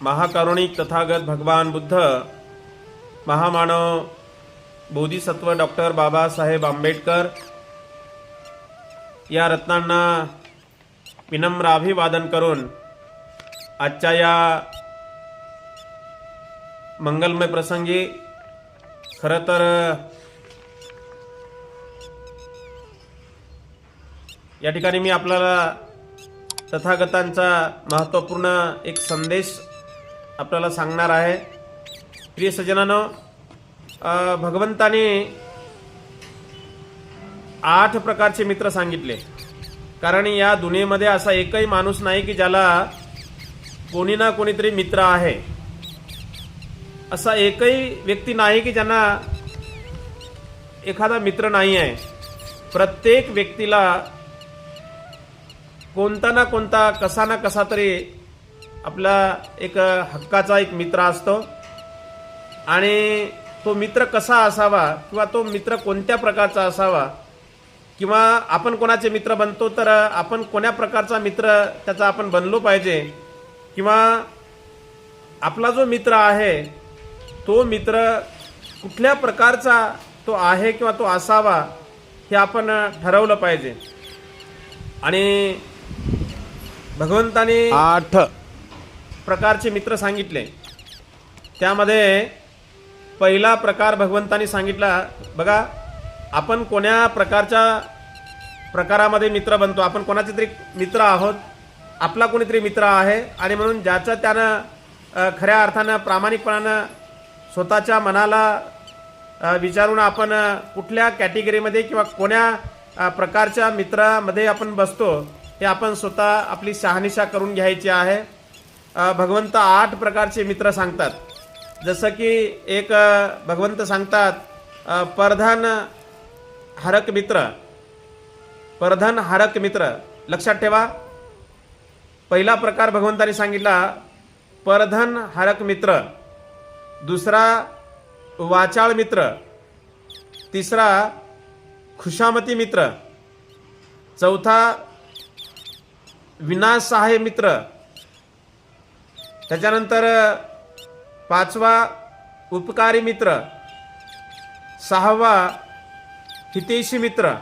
महाकारुणिक तथागत भगवान बुद्ध महामानव बोधिसत्व डॉक्टर बाबासाहेब आंबेडकर या रत्नांना विनम्र अभिवादन करून आजच्या या मंगलमय प्रसंगी खरं तर या ठिकाणी मी आपल्याला तथागतांचा महत्त्वपूर्ण एक संदेश आपल्याला सांगणार आहे. प्रिय सज्जनानं भगवंताने आठ प्रकारचे मित्र सांगितले. कारण या दुनियेमध्ये असा एकही माणूस नाही की ज्याला कोणी ना कोणीतरी मित्र आहे. असा एकही व्यक्ती नाही की ज्यांना एखादा मित्र नाही आहे. प्रत्येक व्यक्तीला कोणता ना कोणता कसा ना कसा तरी आपला एक हक्काचा एक मित्र असतो. आणि तो मित्र कसा असावा किंवा तो मित्र कोणत्या प्रकारचा असावा किंवा आपण कोणाचे मित्र बनतो तर आपण कोण्या प्रकारचा मित्र त्याचा आपण बनलो पाहिजे किंवा आपला जो मित्र आहे तो मित्र कुठल्या प्रकारचा तो आहे किंवा तो असावा हे आपण ठरवलं पाहिजे. आणि भगवंताने आठ. प्रकारचे मित्र सांगितले. त्यामध्ये पहिला प्रकार भगवंतानी सांगितला बघा आपण कोण्या प्रकारच्या प्रकारामध्ये मित्र बनतो? आपण कोणाचे तरी मित्र आहोत? आपला कोणीतरी मित्र आहे आणि म्हणून ज्याचं त्यानं खऱ्या अर्थानं प्रामाणिकपणानं स्वतःच्या मनाला विचारून आपण कुठल्या कॅटेगरीमध्ये किंवा कोण्या प्रकारच्या मित्रामध्ये आपण बसतो हे आपण स्वतः आपली शहानिशा करून घ्यायची आहे. भगवंत आठ प्रकारचे मित्र सांगतात. जसं की एक भगवंत सांगतात अ, परधन हरक मित्र. परधन हरक मित्र. लक्षात ठेवा. पहिला प्रकार भगवंताने सांगितला परधन हरक मित्र. दुसरा वाचाळ मित्र. तिसरा खुशामती मित्र. चौथा विनासहाय मित्र. त्याच्यानंतर पाचवा उपकारी मित्र सहावा हितेशी मित्र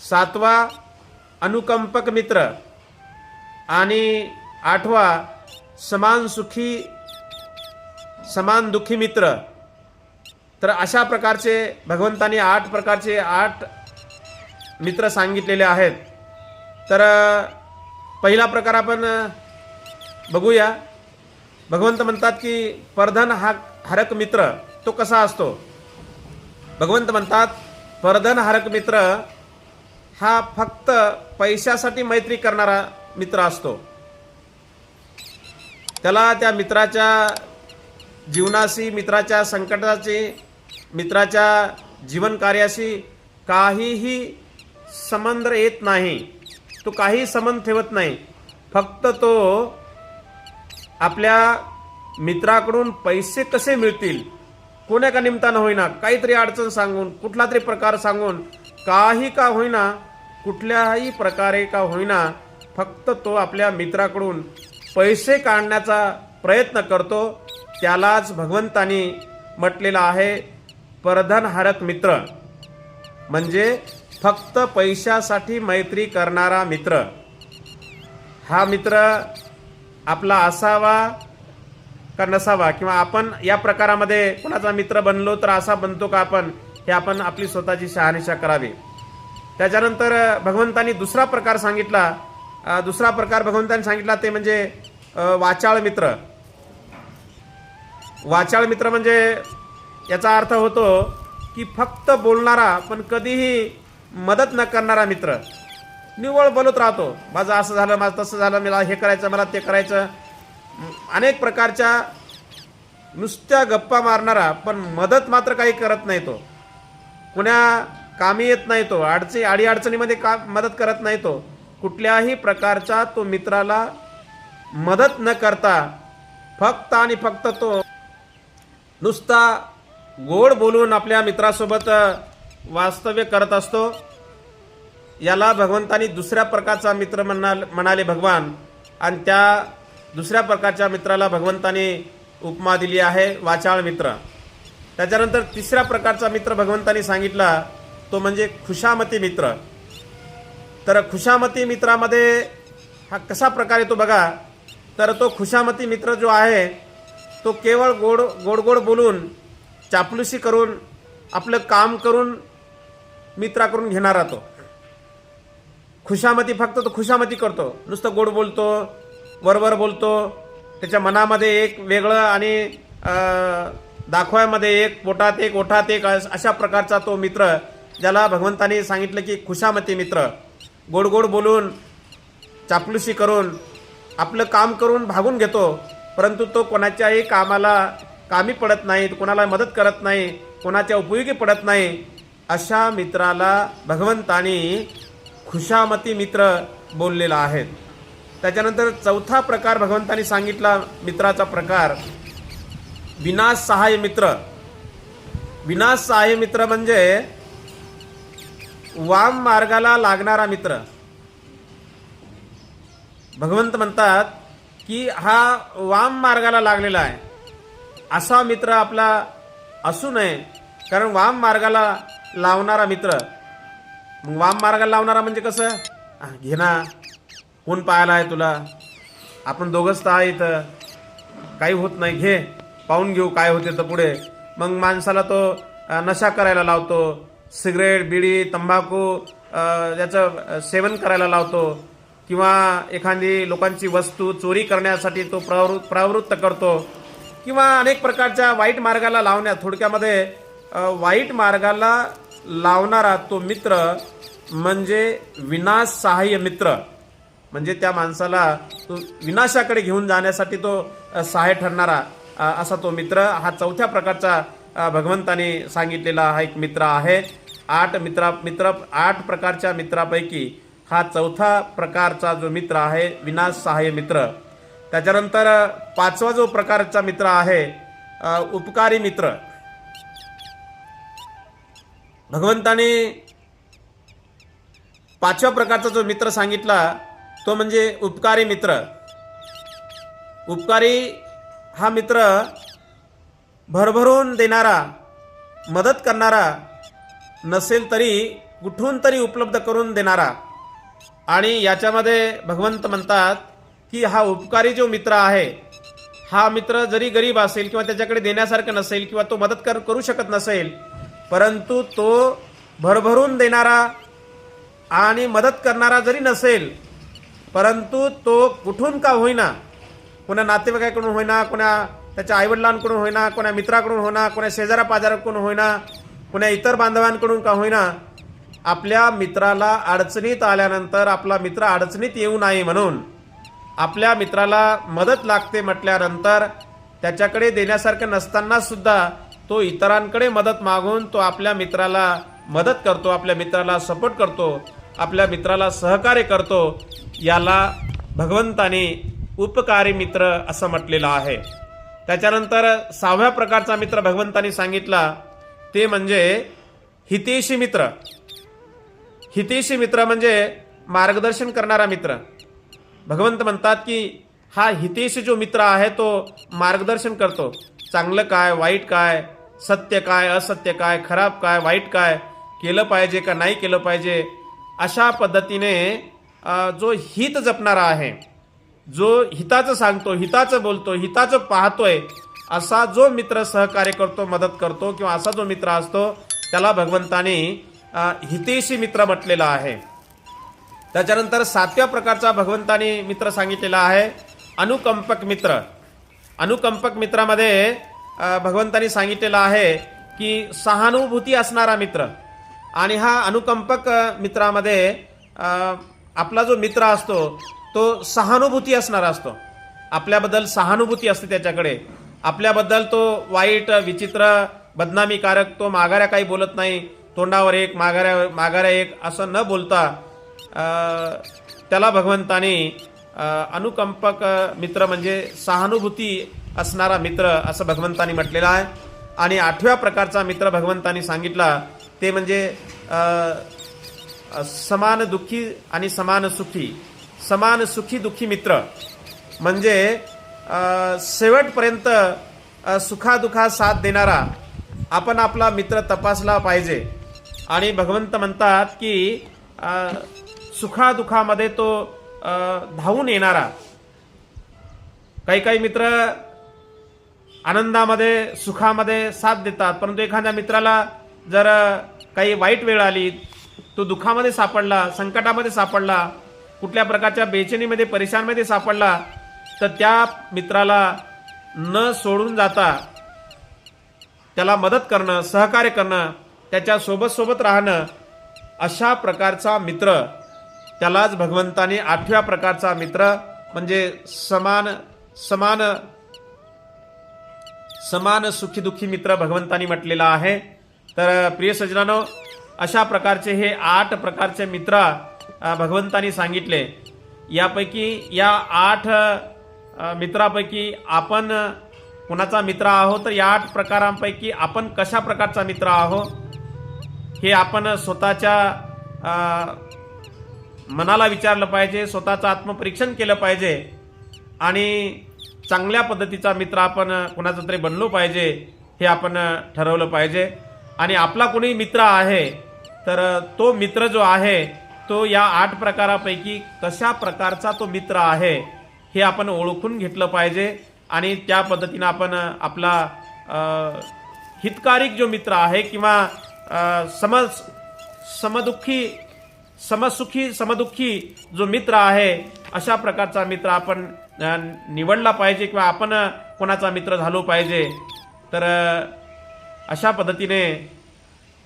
सातवा अनुकंपक मित्र आणि आठवा समान सुखी समान दुःखी मित्र. तर अशा प्रकारचे भगवंतानी आठ प्रकारचे आठ मित्र सांगितलेले आहेत. तर पहिला प्रकार आपण बघूया. भगवंत म्हणतात की परधन हा हरक मित्र तो कसा असतो? भगवंत म्हणतात परधन हरक मित्र हा फक्त पैशासाठी मैत्री करणारा मित्र असतो. त्याला त्या मित्राच्या जीवनाशी मित्राच्या संकटाची मित्राच्या जीवन कार्याशी काहीही संबंध येत नाही. तो काही संबंध ठेवत नाही. फक्त तो आपल्या मित्राकडून पैसे कसे मिळतील? कोण्या का निमित्तानं होईना काहीतरी अडचण सांगून कुठला तरी प्रकार सांगून काही का होईना कुठल्याही प्रकारे का होईना फक्त तो आपल्या मित्राकडून पैसे काढण्याचा प्रयत्न करतो. त्यालाच भगवंतानी म्हटलेलं आहे परधन हरक मित्र. म्हणजे फक्त पैशासाठी मैत्री करणारा मित्र. हा मित्र आपला असावा का नसावा? किंवा आपण या प्रकारामध्ये कोणाचा मित्र बनलो तर असा बनतो का आपण? हे आपण आपली स्वतःची शहानिशा करावी. त्याच्यानंतर भगवंतांनी दुसरा प्रकार सांगितला. दुसरा प्रकार भगवंतांनी सांगितला ते म्हणजे वाचाळ मित्र. वाचाळ मित्र म्हणजे याचा अर्थ होतो की फक्त बोलणारा पण कधीही मदत न करणारा मित्र. निव्वळ बोलत राहतो. माझं असं झालं माझं तसं झालं मला हे करायचं मला ते करायचं. अनेक प्रकारच्या नुसत्या गप्पा मारणारा पण मदत मात्र काही करत नाही तो. कुण्या कामी येत नाही तो. अडचणी आडी अडचणीमध्ये का मदत करत नाही तो. कुठल्याही प्रकारचा तो मित्राला मदत न करता फक्त आणि फक्त तो नुसता गोड बोलून आपल्या मित्रासोबत वास्तव्य करत असतो. याला भगवंतानी दुसऱ्या प्रकारचा मित्र म्हणा म्हणाले भगवान. आणि त्या दुसऱ्या प्रकारच्या मित्राला भगवंताने उपमा दिली आहे वाचाळ मित्र. त्याच्यानंतर तिसऱ्या प्रकारचा मित्र भगवंतानी सांगितला तो म्हणजे खुशामती मित्र. तर खुशामती मित्रामध्ये हा कसा प्रकार येतो बघा. तर तो खुशामती मित्र जो आहे तो केवळ गोड गोड गोड बोलून चापलुसी करून आपलं काम करून मित्राकडून घेणारा तो. खुशामती फक्त तो खुशामती करतो. नुसतं गोड बोलतो वरवर बोलतो. त्याच्या मनामध्ये एक वेगळं आणि दाखवायमध्ये एक पोटात एक ओठात एक अशा प्रकारचा तो मित्र ज्याला भगवंताने सांगितलं की खुशामती मित्र. गोड गोड बोलून चापलुशी करून आपलं काम करून भागून घेतो. परंतु तो कोणाच्याही कामाला कामी पडत नाही कोणाला मदत करत नाही कोणाच्या उपयोगी पडत नाही अशा मित्राला भगवंतानी खुशामती मित्र बोललेला आहे त्याच्यानंतर चौथा प्रकार भगवंतानी सांगितला मित्राचा प्रकार विनाश सहाय्य मित्र. विनाश सहाय्य मित्र म्हणजे वाम मार्गाला लागणारा मित्र. भगवंत म्हणतात की हा वाम मार्गाला लागलेला आहे. असा मित्र आपला असू नये कारण वाम मार्गाला लावणारा मित्र मग वाम मार्गाला लावणारा म्हणजे कसं? घे ना. कोण पाहायला आहे तुला. आपण दोघंच तर आहे इथं. काही होत नाही. घे. पाहून घेऊ काय होते तर पुढे. मग माणसाला तो नशा करायला लावतो. सिगरेट बिडी तंबाखू याचं सेवन करायला लावतो. किंवा एखादी लोकांची वस्तू चोरी करण्यासाठी तो प्रवृत्त प्रवृत्त करतो. किंवा अनेक प्रकारच्या वाईट मार्गाला लावण्यात थोडक्यामध्ये वाईट मार्गाला लावणारा तो मित्र म्हणजे विनाश सहाय्य मित्र. म्हणजे त्या माणसाला तो विनाशाकडे घेऊन जाण्यासाठी तो सहाय्य ठरणारा असा तो मित्र. हा चौथ्या प्रकारचा भगवंताने सांगितलेला हा एक मित्र आहे. आठ मित्रा मित्र आठ प्रकारच्या मित्रापैकी हा चौथा प्रकारचा जो मित्र आहे विनाश सहाय्य मित्र. त्याच्यानंतर पाचवा जो प्रकारचा मित्र आहे उपकारी मित्र. भगवंताने पाचव्या प्रकारचा जो मित्र सांगितला तो म्हणजे उपकारी मित्र. उपकारी हा मित्र भरभरून देणारा मदत करणारा नसेल तरी कुठून तरी उपलब्ध करून देणारा. आणि याच्यामध्ये भगवंत म्हणतात की हा उपकारी जो मित्र आहे हा मित्र जरी गरीब असेल किंवा त्याच्याकडे देण्यासारखं नसेल किंवा तो मदत कर करू शकत नसेल परंतु तो भरभरून देणारा आणि मदत करणारा जरी नसेल परंतु तो कुठून का होईना कोणा नातेवाईकाकडून होईना कोणा त्याच्या आईवडिलांकडून होईना कोणा मित्राकडून होईना कोणा शेजारा पाजाराकडून होईना कोणा इतर बांधवांकडून का होईना आपल्या मित्राला अडचणीत आल्यानंतर आपला मित्र अडचणीत येऊ नये म्हणून आपल्या मित्राला मदत लागते म्हटल्यानंतर त्याच्याकडे देण्यासारखं नसताना सुद्धा तो इतरांकडे मदत मागून तो आपल्या मित्राला मदत करतो आपल्या मित्राला सपोर्ट करतो आपल्या मित्राला सहकार्य करतो याला भगवंताने उपकारी मित्र असं म्हटलेलं आहे. त्याच्यानंतर सहाव्या प्रकारचा मित्र भगवंताने सांगितला ते म्हणजे हितेशी मित्र. हितेशी मित्र म्हणजे मार्गदर्शन करणारा मित्र. भगवंत म्हणतात की हा हितेशी जो मित्र आहे तो मार्गदर्शन करतो. चांगलं काय वाईट काय सत्य काय असत्य काय खराब काय वाईट काय केलं पाहिजे का नाही केलं पाहिजे अशा पद्धतीने जो हित जपणारा आहे जो हिताचं सांगतो हिताचं बोलतो हिताचं पाहतोय असा जो मित्र सहकार्य करतो मदत करतो किंवा असा जो मित्र असतो त्याला भगवंताने हितेशी मित्र म्हटलेला आहे. त्याच्यानंतर सातव्या प्रकारचा भगवंताने मित्र सांगितलेला आहे अनुकंपक मित्र. अनुकंपक मित्रामध्ये भगवंतांनी सांगितलेलं आहे की सहानुभूती असणारा मित्र आणि हा अनुकंपक मित्रामध्ये आपला जो मित्र असतो तो सहानुभूती असणारा असतो. आपल्याबद्दल सहानुभूती असते त्याच्याकडे. आपल्याबद्दल तो वाईट विचित्र बदनामीकारक तो माघाऱ्या काही बोलत नाही तोंडावर एक माघाऱ्या माघाऱ्या एक असं न बोलता त्याला भगवंताने अनुकंपक मित्र म्हणजे सहानुभूती असणारा मित्र असं भगवंतानी म्हटलेलं आहे. आणि आठव्या प्रकारचा मित्र भगवंतानी सांगितला ते म्हणजे समान दुःखी आणि समान सुखी. समान सुखी दुःखी मित्र. म्हणजे शेवटपर्यंत सुखादुखा सुखादुखात साथ देणारा आपण आपला मित्र तपासला पाहिजे. आणि भगवंत म्हणतात की सुखादुखामध्ये तो धावून येणारा. काही काही मित्र आनंदामध्ये सुखामध्ये साथ देतात. परंतु एखाद्या मित्राला जर काही वाईट वेळ आली तो दुःखामध्ये सापडला संकटामध्ये सापडला कुठल्या प्रकारच्या बेचैनीमध्ये परेशानमध्ये सापडला तर त्या मित्राला न सोडून जाता त्याला मदत करणं सहकार्य करणं त्याच्या सोबत सोबत राहणं अशा प्रकारचा मित्र त्यालाच भगवंताने आठव्या प्रकारचा मित्र म्हणजे समान समान समान सुखी दुःखी मित्र भगवंतानी म्हटलेला आहे. तर प्रिय सजनानो अशा प्रकारचे हे आठ प्रकारचे मित्र भगवंतानी सांगितले. यापैकी या आठ मित्रापैकी आपण कुणाचा मित्र आहो तर या आठ प्रकारांपैकी आपण कशा प्रकारचा मित्र आहो हे आपण स्वतःच्या मनाला विचारलं पाहिजे स्वतःचं आत्मपरीक्षण केलं पाहिजे. आणि चांगल्या पद्धतीचा मित्र आपण कुणाचा तरी बनलो पाहिजे हे आपण ठरवलं पाहिजे. आणि आपला कोणी मित्र आहे तर तो मित्र जो आहे तो या आठ प्रकारापैकी कशा प्रकारचा तो मित्र आहे हे आपण ओळखून घेतलं पाहिजे. आणि त्या पद्धतीनं आपण आपला हितकारिक जो मित्र आहे किंवा सम समदुःखी समसुखी समदुःखी जो मित्र आहे अशा प्रकारचा मित्र आपण निवडला पाहिजे किंवा आपण कोणाचा मित्र झालो पाहिजे तर अशा पद्धतीने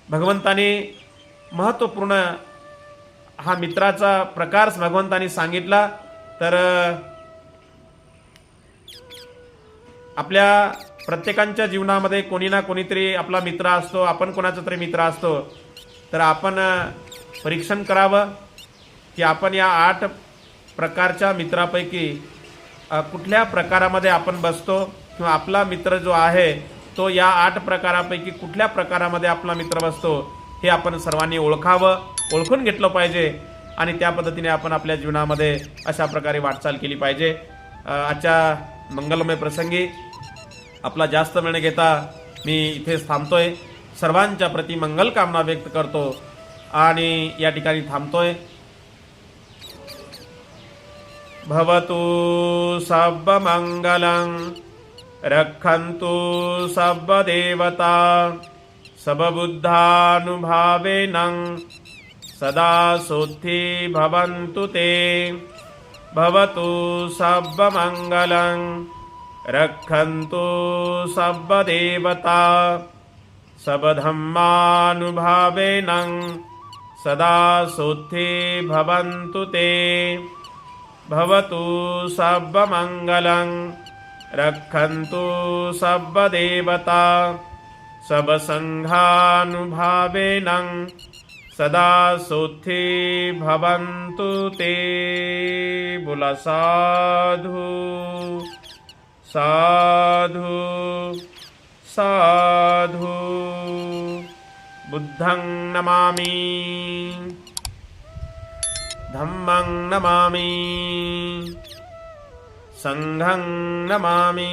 भगवंताने महत्त्वपूर्ण हा मित्राचा प्रकार भगवंतानी सांगितला तर आपल्या प्रत्येकांच्या जीवनामध्ये कोणी ना कोणीतरी आपला मित्र असतो आपण कोणाचा तरी मित्र असतो तर आपण परीक्षण करावं की आपण या आठ प्रकारच्या मित्रापैकी कुठल्या प्रकारामध्ये आपण बसतो किंवा आपला मित्र जो आहे तो या आठ प्रकारापैकी कुठल्या प्रकारामध्ये आपला मित्र बसतो हे आपण सर्वांनी ओळखावं ओळखून घेतलं पाहिजे आणि त्या पद्धतीने आपण आपल्या जीवनामध्ये अशा प्रकारे वाटचाल केली पाहिजे. आजच्या मंगलमय प्रसंगी आपला जास्त वेळ घेता मी इथेच थांबतोय. सर्वांच्या प्रती मंगल कामना व्यक्त करतो आणि या ठिकाणी थांबतोय. भवतु सर्वमङ्गलं। रक्षन्तु सर्वदेवता। सबबुद्धानुभावेन सदा सुखी भवन्तु ते। भवतु सर्वमङ्गलं। रक्षन्तु सर्वदेवता। सबधम्मानुभावेन सदा सुखी भवन्तु ते भवतु सर्वमङ्गलं। रक्षन्तु सर्वदेवता। सबसङ्घानुभावेन सदा सुखी भवन्तु ते बोला साधु साधु। साधु। बुद्धं नमामि धम्मं नमामि। सङ्घं नमामि